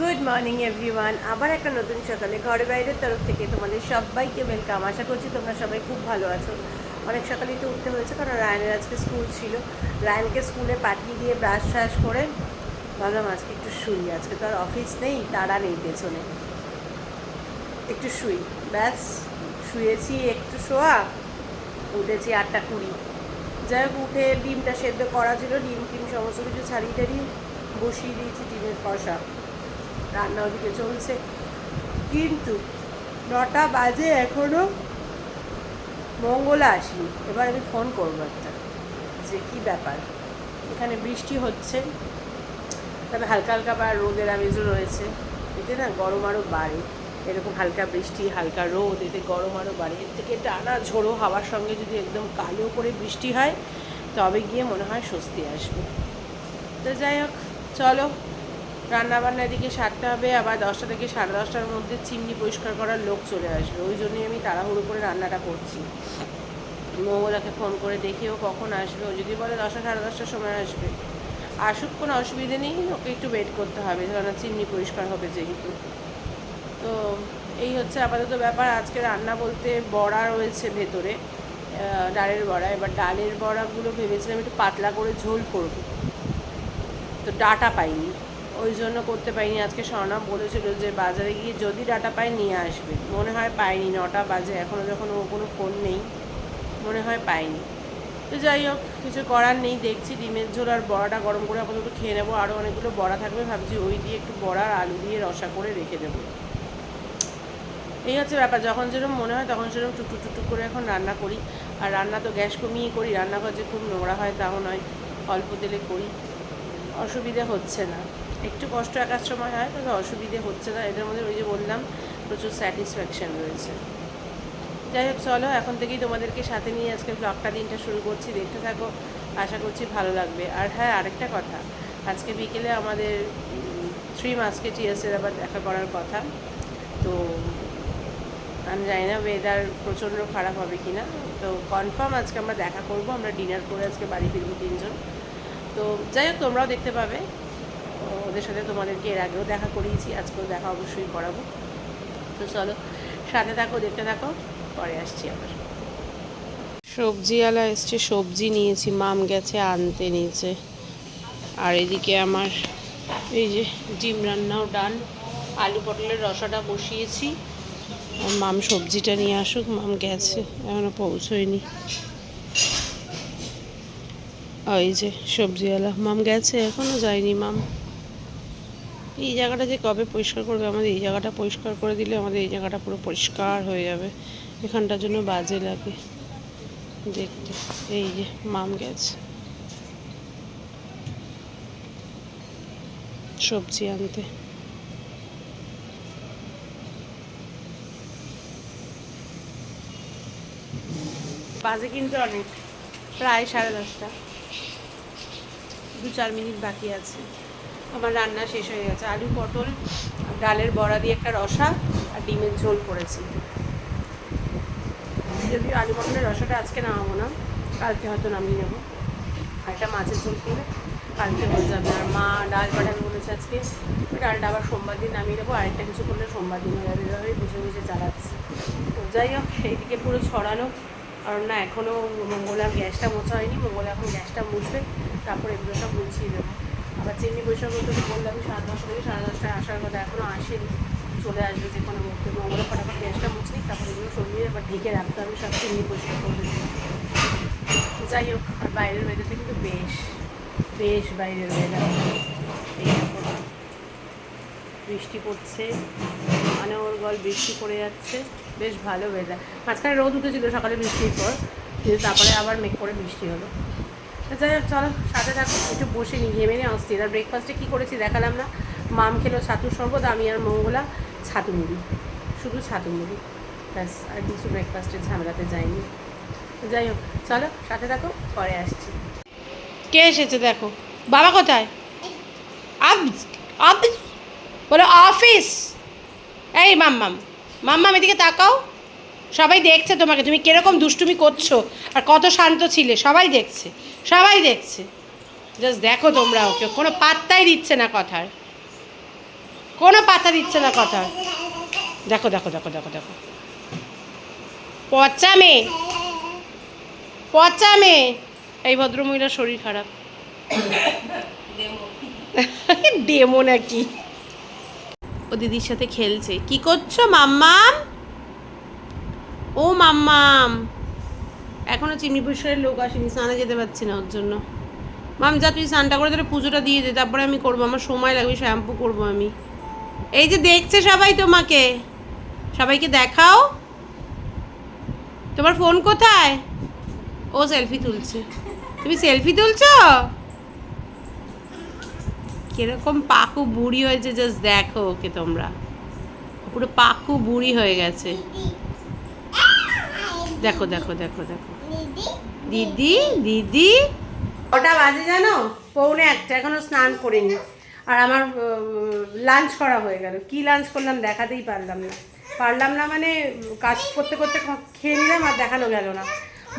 Good morning everyone আবার একটা নতুন সকালে ঘরে বাইরের তরফ থেকে তোমাদের সবাইকে ওয়েলকাম আশা করছি তোমরা সবাই খুব ভালো আছো। অনেক সকালেই তো উঠতে হয়েছে, কারণ রায়নের আজকে স্কুল ছিল। রায়নকে স্কুলে পাঠিয়ে দিয়ে ব্রাশ ট্রাশ করে ভাবলাম আজকে একটু শুই। আজকে তো আর অফিস নেই, তারা নেই পেছনে। একটু শুই। ব্যাস, শুয়েছি একটু শোয়া, উঠেছি আটটা কুড়ি। যাই হোক, উঠে ডিমটা সেদ্ধ করা ছিল, ডিম টিম সমস্ত কিছু ছাড়িয়ে টাড়িয়ে বসিয়ে দিয়েছি ডিমের কষা। রান্না ওদিকে চলছে। কিন্তু নটা বাজে এখনও মঙ্গলা আসেনি। এবার আমি ফোন করব একটা যে কী ব্যাপার? এখানে বৃষ্টি হচ্ছে, তবে হালকা হালকা বা রোদের আমেজও রয়েছে। এতে না গরম আরও বাড়ে। এরকম হালকা বৃষ্টি, হালকা রোদ, এতে গরম আরও বাড়ে। এর থেকে টানা ঝোড়ো হাওয়ার সঙ্গে যদি একদম কালো করে বৃষ্টি হয়, তবে গিয়ে মনে হয় স্বস্তি আসবে। তো যাই হোক, চলো রান্নাবান্না এদিকে সারতে হবে, আবার দশটা থেকে সাড়ে দশটার মধ্যে চিমনি পরিষ্কার করার লোক চলে আসবে। ওই জন্যই আমি তাড়াহুড়ো করে রান্নাটা করছি। মঙ্গলাকে ফোন করে দেখিও কখন আসবে। ও যদি বলে দশটা সাড়ে দশটার সময় আসবে। আসুক, কোনো অসুবিধে নেই। ওকে একটু ওয়েট করতে হবে কারণ চিমনি পরিষ্কার হবে যেহেতু। তো এই হচ্ছে আপাতত ব্যাপার। আজকে রান্না বলতে বড়া রয়েছে ভেতরে ডালের বড়া। এবার ডালের বড়াগুলো ভেবেছিলাম একটু পাতলা করে ঝোল করব। তো ডাটা পাইনি। ওই জন্য করতে পারিনি। আজকে স্বর্ণা বলেছিল যে বাজারে গিয়ে যদি ডাটা পাই নিয়ে আসবে। মনে হয় পাইনি, নটা বাজে। এখনও যখন ও কোনো ফোন নেই, মনে হয় পাইনি। তো যাই হোক, কিছু করার নেই। দেখছি ডিমের ঝোল আর বড়াটা গরম করে আপাতত খেয়ে নেব। আরও অনেকগুলো বড়া থাকবে। ভাবছি ওই দিয়ে একটু বড়া আর আলু দিয়ে রসা করে রেখে দেবো। এই হচ্ছে ব্যাপার। যখন যেরকম মনে হয় তখন সেরকম টুকটু টুকটুক করে এখন রান্না করি। আর রান্না তো গ্যাস কমিয়ে করি। রান্নাঘর যে খুব নোংরা হয় তাও নয়। অল্প তেলে করি। অসুবিধে হচ্ছে না। একটু কষ্ট একার সময় হয়, তবে অসুবিধে হচ্ছে না। এদের মধ্যে ওই যে বললাম, প্রচুর স্যাটিসফ্যাকশান রয়েছে। যাই হোক, চলো, এখন থেকেই তোমাদেরকে সাথে নিয়ে আজকে ব্লগটা দিনটা শুরু করছি। দেখতে থাকো, আশা করছি ভালো লাগবে। আর হ্যাঁ আরেকটা কথা, আজকে বিকেলে আমাদের থ্রি মাস্কেটিয়ার্সের আবার দেখা করার কথা। তো আমি জানি না ওয়েদার প্রচণ্ড খারাপ হবে কি না তো কনফার্ম আজকে আমরা দেখা করব, আমরা ডিনার করে আজকে বাড়ি ফিরবো তিনজন। তো যাই হোক, তোমরাও দেখতে পাবে। ওদের সাথে তোমাদেরকে এর আগেও দেখা করিয়েছি, আজকেও দেখা অবশ্যই করাবো। তো চলো, সাথে থাকো দেখতে থাকো পরে আসছি আবার। সবজিওয়ালা এসছে, সবজি নিয়েছি, মাম গেছে, আনতে নিয়েছে। আর এদিকে আমার এই যে ডিম রান্নাও ডান। আলু পটলের রসাটা বসিয়েছি। আর মাম সবজিটা নিয়ে আসুক, মাম গেছে এখনও পৌঁছয়নি। ওই যে সবজিওয়ালা, মাম গেছে এখনও যায়নি মাম। এই জায়গাটা যে কবে পরিষ্কার করবে, আমাদের এই জায়গাটা পরিষ্কার করে দিলে আমাদের এই জায়গাটা পুরো পরিষ্কার হয়ে যাবে। এখানটার জন্য বাজে লাগে। দেখতে, এই যে মাম গেছে। সবজি আনতে। বাজে কিন্তু অনেক। প্রায় সাড়ে দশটা। দু চার মিনিট বাকি আছে। আমার রান্না শেষ হয়ে গেছে। আলু, পটল, ডালের বড়া দিয়ে একটা রসা আর ডিমের ঝোল করেছি। যদিও আলু, পটলের রসাটা আজকে নামাবো না, কালকে হয়তো নামিয়ে নেব। আর একটা মাছের ঝোল করে কালকে হয়ে যাবে। আর মা ডাল পাঠাবে বলেছে আজকে ডালটা আবার সোমবার দিন নামিয়ে দেবো আরেকটা কিছু করলে সোমবার দিন হয়ে যাবে। এভাবেই বুঝে বুঝে চালাচ্ছি। তো যাই হোক, সেইদিকে পুরো ছড়ানো। কারণ না এখনও মঙ্গলার গ্যাসটা মোছা হয়নি। মঙ্গলা এখন গ্যাসটা মুছবে, তারপর এগুলো সব মুছিয়ে দেবো। আবার পয়সা করতে তো বললাম সাড়ে দশটা থেকে সাড়ে দশটায় আসার কথা এখনও আসেনি। চলে আসবে যে কোনো মুহূর্তে। মঙ্গলা ফটাফট গ্যাসটা মুছলি তারপরে এগুলো সরিয়ে এবার ঢেকে রাখতে হবে সব চিমনি পরিষ্কার করে যাই হোক, আর বাইরের ওয়েদারটা কিন্তু বেশ বেশ বাইরের ওয়েদার বৃষ্টি পড়ছে অনর্গল বৃষ্টি পড়ে যাচ্ছে, বেশ ভালো ওয়েদার মাঝখানে রোদ উঠেছিল সকালে বৃষ্টির পর, কিন্তু তারপরে আবার মেঘ করে বৃষ্টি হলো। যাই হোক, চলো, সাথে থাকো, একটু বসে নি, ঘেমে নিয়ে আসছি। আর ব্রেকফাস্টে কী করেছি দেখালাম না। মাম খেলো ছাতু শরবত, আমি আর মঙ্গলা ছাতু মুড়ি। শুধু ছাতু মুড়ি। ব্যাস, আর কিছু ব্রেকফাস্টের ঝামেলাতে যাইনি। যাই হোক, চলো, সাথে থাকো, পরে আসছি। কে এসেছে দেখো? বাবা কোথায়? বলো অফিস এই মাম্মাম মাম্মাম এদিকে তাকাও। সবাই দেখছে তোমাকে, তুমি কীরকম দুষ্টুমি করছ আর কত শান্ত ছিলে, সবাই দেখছে সবাই দেখছে। জাস্ট দেখো তোমরা ওকে, কোনো পাত্তাই দিচ্ছে না কথার। কোনো পাতা দিচ্ছে না কথার। দেখো দেখো দেখো দেখো দেখো। পচা মেয়ে পচা মেয়ে। এই ভদ্রমহিলার শরীর খারাপ। ডেমো নাকি। ও দিদির সাথে খেলছে। কি করছ, মাম্মাম? ও মাম্মাম। এখনও চিমনি পুষ্করের লোক আসেনি, স্নানে যেতে পারছি না ওর জন্য। মাম, যা, তুই স্নানটা করে তাহলে পুজোটা দিয়ে দে, তারপরে আমি করব, আমার সময় লাগবে, শ্যাম্পু করব আমি। এই যে দেখছে সবাই তোমাকে। সবাইকে দেখাও। তোমার ফোন কোথায়? ও সেলফি তুলছে। তুমি সেলফি তুলছো? কীরকম পাকু বুড়ি হয়েছে জাস্ট দেখো ওকে তোমরা। পুরো পাকু বুড়ি হয়ে গেছে। দেখো দেখো দেখো দেখো। দিদি? দিদি ওটা বাজে জানো? পৌনে একটা এখনও স্নান করিনি। আর আমার লাঞ্চ করা হয়ে গেল। কি লাঞ্চ করলাম দেখাতেই পারলাম না। পারলাম না মানে কাজ করতে করতে খেয়ে নিলাম আর দেখানো গেল না।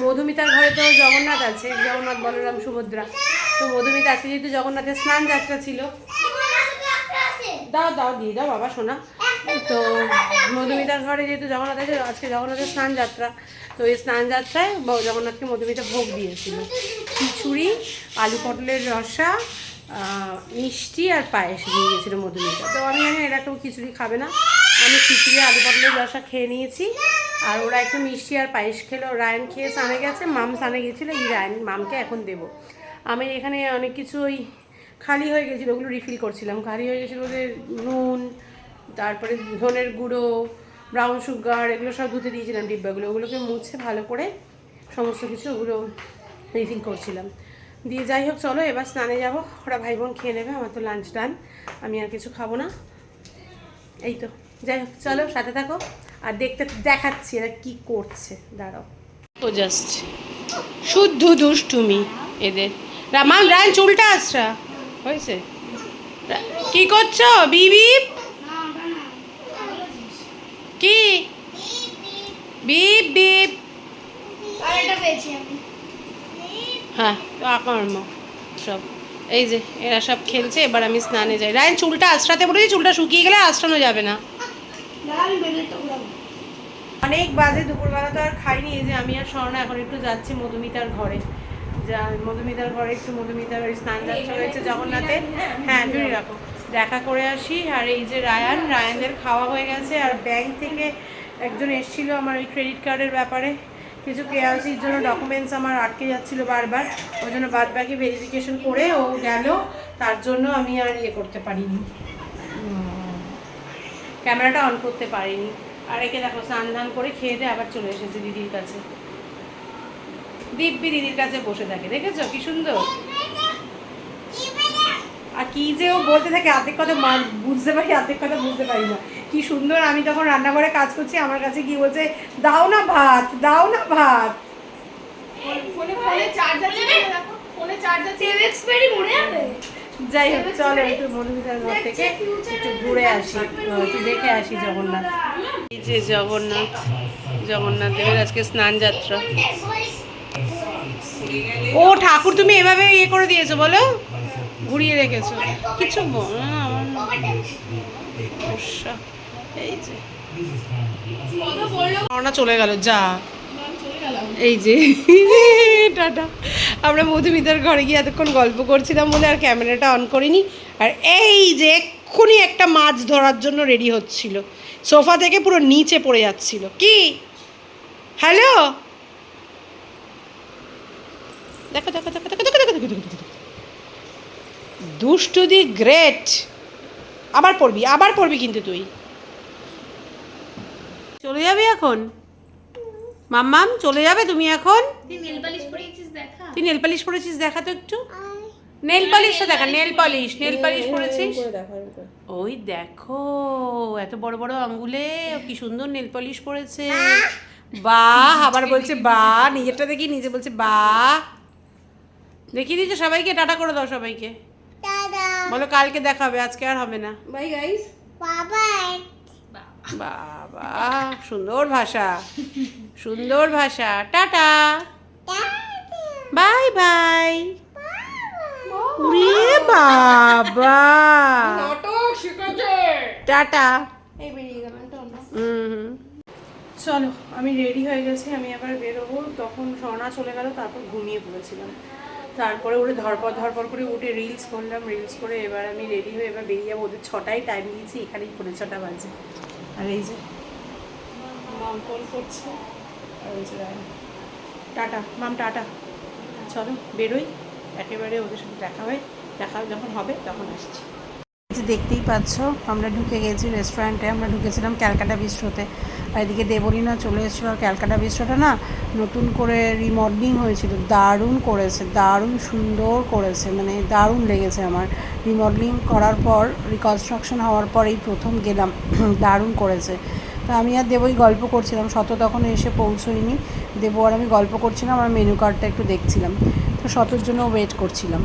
মধুমিতার ঘরে তো জগন্নাথ আছে জগন্নাথ বলরাম সুভদ্রা। তো মধুমিতা আজকে যেহেতু জগন্নাথের স্নান যাত্রা ছিল। দাও দাও দিয়ে দাও বাবা শোনা। তো মধুমিতার ঘরে যেহেতু জগন্নাথ আছে, আজকে জগন্নাথের স্নান যাত্রা। তো এই স্নান যাত্রায় জগন্নাথকে মধুমিতা ভোগ দিয়েছিল। খিচুড়ি, আলু পটলের রসা মিষ্টি আর পায়েস দিয়ে গেছিল মধুমিতা। তো আমি জানি এরা কেউ খিচুড়ি খাবে না। আমি খিচুড়ি, আলু পটলের রসা খেয়ে নিয়েছি। আর ওরা একটু মিষ্টি আর পায়েস খেলো। রায়ন খেয়ে স্নানে গেছে। মাম স্নানে গেছিল। এই রায়ন মামকে এখন দেবো। আমি এখানে অনেক কিছু ওই খালি হয়ে গেছিল, ওগুলো রিফিল করছিলাম। খালি হয়ে গেছিল ওদের নুন তারপরে ধনের গুঁড়ো ব্রাউন সুগার এগুলো সব ধুতে দিয়েছিলাম ডিব্বাগুলো। ওগুলোকে মুছে ভালো করে সমস্ত কিছু ওগুলো রিফিল করছিলাম। দিয়ে যাই হোক, চলো এবার স্নানে যাব। ওরা ভাই বোন খেয়ে নেবে, আমার তো লাঞ্চ ডান আমি আর কিছু খাব না। এই তো। যাই হোক, চলো সাথে থাকো। আর দেখতে, দেখাচ্ছি এরা কি করছে। দাঁড়াও। তো জাস্ট শুদ্ধ দুষ্টুমি এদের। রামাল রায়ন চুলটা আসরা। হয়েছে? কি করছ, বিবি কি বিপ বিপ আর পেয়েছি আমি। হ্যাঁ তো আকর্ম সব। এই যে এরা সব খেলছে এবার আমি স্নানে যাই। রায়ন চুলটা আশ্রাতে বলেছি চুলটা শুকিয়ে গেলে আশ্রানো যাবে না। অনেক বাজে দুপুরবেলা তো আর খাইনি এই যে আমি আর স্বর্ণা এখন একটু যাচ্ছি মধুমিতার ঘরে। যা মধুমিতার ঘরে একটু মধুমিতার ওই স্নান যাত্রা হয়েছে জগন্নাথে। হ্যাঁ জুড়ি রাখো। দেখা করে আসি আর এই যে রায়ান রায়ানদের খাওয়া হয়ে গেছে আর ব্যাংক থেকে একজন এসেছিল আমার ওই ক্রেডিট কার্ডের ব্যাপারে। কিছু কেআরসির জন্য ডকুমেন্টস আমার আটকে যাচ্ছিল বারবার। ওই জন্য বাদ বাকি ভেরিফিকেশন করে ও গেল। তার জন্য আমি আর ইয়ে করতে পারিনি। ক্যামেরাটা অন করতে পারিনি। আর একে দেখো স্নান ধান করে খেয়ে দিয়ে আবার চলে এসেছে দিদির কাছে। দিব্যি দিদির কাছে বসে থাকে। দেখেছ? কি সুন্দর। আর কি যে ও বলতে থাকে অর্ধেক কথা বুঝতে পারি অর্ধেক কথা বুঝতে পারি না। কি সুন্দর আমি তখন রান্নাঘরে কাজ করছি আমার কাছে কি বলছে দাও না ভাত দাও না ভাত। ফোনে ফোনে চার্জার ফোনে চার্জার মনে যাবে যাই হোক চলো একটু মধুমিতার ঘর থেকে একটু ঘুরে আসি। একটু দেখে আসি জগন্নাথ। এই যে জগন্নাথ জগন্নাথ দেবের আজকে স্নান যাত্রা। ও ঠাকুর তুমি এভাবে ইয়ে করে দিয়েছ বলো? ঘুরিয়ে রেখেছো। কিছু না আমার না। সমস্যা। রওনা চলে গেল যা। এই যে। টাটা। আমরা মধুমিতার ঘরে গিয়ে এতক্ষণ গল্প করছিলাম বলে আর ক্যামেরাটা অন করিনি। আর এই যে এক্ষুনি একটা মাছ ধরার জন্য রেডি হচ্ছিল। সোফা থেকে পুরো নিচে পড়ে যাচ্ছিল। কি? হ্যালো? দেখো দেখো দেখো দেখো দেখো দেখো দেখো দেখো দেখো। দুষ্টু দি গ্রেট। আবার পড়বি আবার পড়বি কিন্তু তুই। চলে যাবি এখন? মাম্মাম চলে যাবে তুমি এখন? তুই নেল পালিশ পরিয়েছিস দেখা। তুই নেল পালিশ পরেছিস দেখা তো একটু। নেল পালিশটা দেখা নেল পালিশ নেল পালিশ পরেছিস? ওই দেখো এত বড় বড় আঙ্গুলে কি সুন্দর নেল পালিশ পরেছে। বাহ আবার বলছে বা নিজেরটা দেখি নিজে বলছে বা। দেখিয়ে দিয়েছ সবাইকে? টাটা করে দাও সবাইকে। বলো কালকে দেখাবে আজকে আর হবে না। বাই গাইস বাবা সুন্দর ভাষা সুন্দর ভাষা। টাটা। Bye bye. উরে বাবা। নাটক শিখেছে। টাটা। চলো আমি রেডি হয়ে গেছি আমি আবার বেরোবো। তখন সোনা চলে গেল তারপর ঘুমিয়ে পড়েছিলাম। তারপরে উঠে ধরপর ধরপর করে উঠে রিলস করলাম রিলস করে এবার আমি রেডি হয়ে এবার বেরিয়ে যাব। ওদের ছটায় টাইম দিয়েছি এখানেই পৌনে ছটা বাজে। আর এই যে মাম ফোন করছে। আর এই যে টাটা মাম টাটা। চলো বেরোই। একেবারে ওদের সাথে দেখা হয়। দেখা যখন হবে তখন আসছি। যে দেখতেই পাচ্ছ আমরা ঢুকে গেছি রেস্টুরেন্টে আমরা ঢুকেছিলাম ক্যালকাটা বিস্ট্রোতে এদিকে দেবলীনা চলে এসেছিল আর ক্যালকাটা বিস্ট্রোটা না নতুন করে রিমডেলিং হয়েছিল, দারুণ করেছে, দারুণ সুন্দর করেছে মানে দারুণ লেগেছে আমার। রিমডেলিং করার পর রিকনস্ট্রাকশন হওয়ার পর এই প্রথম গেলাম, দারুণ করেছে। তো আমি আর দেবই গল্প করছিলাম, শত তখন এসে পৌঁছইনি দেবো আর আমি গল্প করছিলাম আর মেনু কার্ডটা একটু দেখছিলাম। তো শতর জন্য ওয়েট করছিলাম।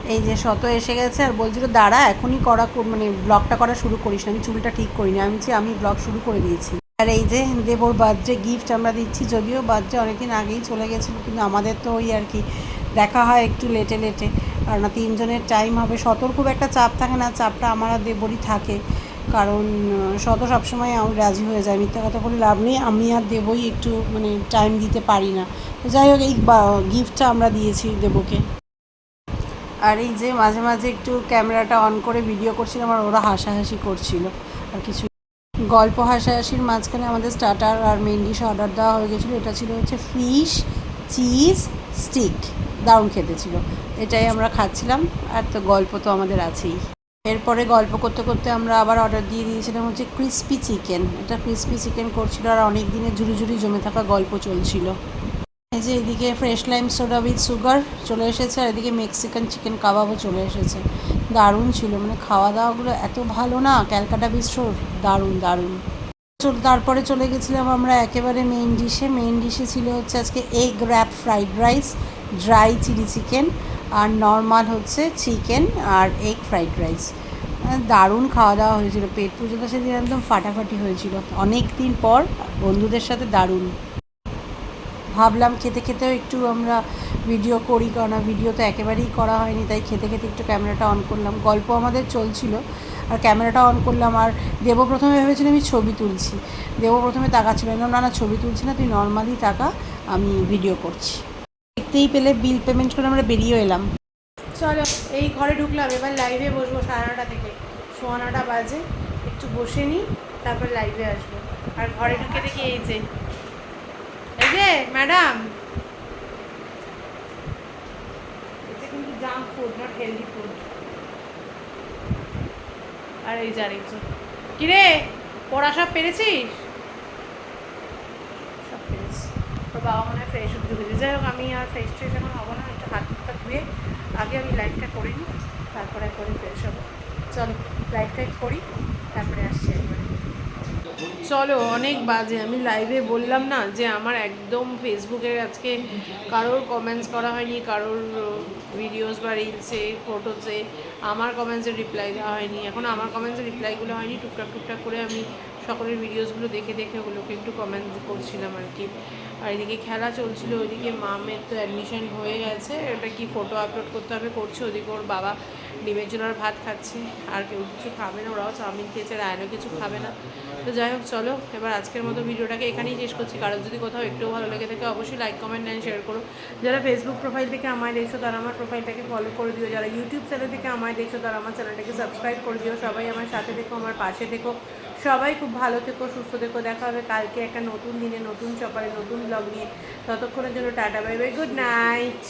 এই যে শত এসে গেছে আর বলছিল, দাঁড়া, এখনই করা মানে ব্লগটা করা শুরু করিস আমি চুলটা ঠিক করিনি। আমি বলছি, আমি ব্লগ শুরু করে দিয়েছি। আর এই যে দেবর বার্থডে গিফট আমরা দিচ্ছি, যদিও বার্থডে অনেকদিন আগেই চলে গেছিল, কিন্তু আমাদের তো ওই আর কি দেখা হয় একটু লেটে লেটে না তিনজনের টাইম হবে। শতর খুব একটা চাপ থাকে না, চাপটা আমার আর দেবরই থাকে, কারণ শত সবসময় আমি রাজি হয়ে যায় মিথ্যা কথা বলে লাভ নেই, আমি আর দেবই একটু মানে টাইম দিতে পারি না। যাই হোক, এই গিফটটা আমরা দিয়েছি দেবকে। আর এই যে মাঝে মাঝে একটু ক্যামেরাটা অন করে ভিডিও করছিলাম, আর ওরা হাসাহাসি করছিল, আর কিছু গল্প হাসাহাসির মাঝখানে আমাদের স্টার্টার আর মেন ডিশ অর্ডার দেওয়া হয়ে গেছিল। এটা ছিল হচ্ছে ফিশ চিজ স্টিক দারুণ খেতে ছিল। এটাই আমরা খাচ্ছিলাম। আর তো গল্প তো আমাদের আছেই। এরপরে গল্প করতে করতে আমরা আবার অর্ডার দিয়ে দিয়েছিলাম হচ্ছে ক্রিস্পি চিকেন এটা ক্রিস্পি চিকেন করছিল আর অনেক দিনের ঝুড়ি ঝুড়ি জমে থাকা গল্প চলছিল। এই যে এদিকে fresh lime soda with sugar চলে এসেছে আর এদিকে মেক্সিকান চিকেন কাবাবও চলে এসেছে। দারুণ ছিল। মানে খাওয়া দাওয়াগুলো এত ভালো না, ক্যালকাটা বিস্ট্রোর দারুণ দারুণ। তারপরে চলে গেছিলাম আমরা একেবারে মেইন ডিশে মেইন ডিশে ছিল হচ্ছে আজকে egg wrap fried rice dry chilli chicken আর নর্মাল হচ্ছে চিকেন আর এগ ফ্রাইড রাইস দারুণ খাওয়া দাওয়া হয়েছিল। পেট পুজোটা সেদিন একদম ফাটাফাটি হয়েছিল। অনেক দিন পর বন্ধুদের সাথে দারুণ। ভাবলাম খেতে খেতেও একটু আমরা ভিডিও করি কারণ ভিডিও তো একেবারেই করা হয়নি, তাই খেতে খেতে একটু ক্যামেরাটা অন করলাম। গল্প আমাদের চলছিল, আর ক্যামেরাটা অন করলাম, আর দেব প্রথমে ভেবেছিল আমি ছবি তুলছি। দেব প্রথমে তাকাচ্ছিল না না, ছবি তুলছি না, তুই নর্মালি টাকা আমি ভিডিও করছি। দেখতেই পেলে বিল পেমেন্ট করে আমরা বেরিয়ে এলাম। চলো, এই ঘরে ঢুকলাম, এবার লাইভে বসবো সাড়ে নটা থেকে। সোয়া নটা বাজে, একটু বসে নিই, তারপর লাইভে আসব। আর ঘরে ঢুকে দেখি এই যে এই যে ম্যাডাম এটা কিন্তু junk food not healthy food আর এই যে আরেকজন কিরে পড়া সব পেরেছিস? সব পেরেছি। তোর বাবা মনে হয় ফ্রেশ উঠে ঢুকেছে যাই হোক আমি আর ফ্রেশ ট্রেশ এখন হব না। একটু হাত মুখটা ধুয়ে আগে আমি লাইফটা করে নিই। তারপরে একবারে ফ্রেশ হব। চলো লাইফটা করি। তারপরে আসছি একবারে। চলো, অনেক বাজে। আমি লাইভে বললাম না যে আমার একদম ফেসবুকে আজকে কারোর কমেন্টস করা হয়নি, কারোর ভিডিওস বা রিলসে ফটোসে আমার কমেন্টসের রিপ্লাই দেওয়া হয়নি। এখন আমার কমেন্টসের রিপ্লাইগুলো হয়নি, টুকটাক টুকটাক করে আমি সকলের ভিডিওসগুলো দেখে দেখে ওগুলোকে একটু কমেন্ট করছিলাম আর কি। আর এদিকে খেলা চলছিল, ওইদিকে মামের তো অ্যাডমিশন হয়ে গেছে। এটা কি ফটো আপলোড করতে হবে, করছে ওদিকে ওর বাবা। ডিমের জন্য আর ভাত খাচ্ছে। আর কেউ কিছু খাবে না, ওরাও চাউমিন খেয়েছে রায়নও কিছু খাবে না। তো যাই হোক, চলো, এবার আজকের মতো ভিডিওটাকে এখানেই শেষ করছি। কারোর যদি কোথাও একটু ভালো লেগে থাকে, অবশ্যই লাইক কমেন্ট অ্যান্ড শেয়ার করো। যারা ফেসবুক প্রোফাইল থেকে আমায় দেখছ, তারা আমার প্রোফাইলটাকে ফলো করে দিও। যারা ইউটিউব চ্যানেল থেকে আমায় দেখছ, তারা আমার চ্যানেলটাকে সাবস্ক্রাইব করে দিও। সবাই আমার সাথে থেকো, আমার পাশে থেকো। সবাই খুব ভালো থেকো, সুস্থ থেকো। দেখা হবে কালকে একটা নতুন দিনে, নতুন সকালে, নতুন ব্লগ নিয়ে। ততক্ষণের জন্য tata bye bye good night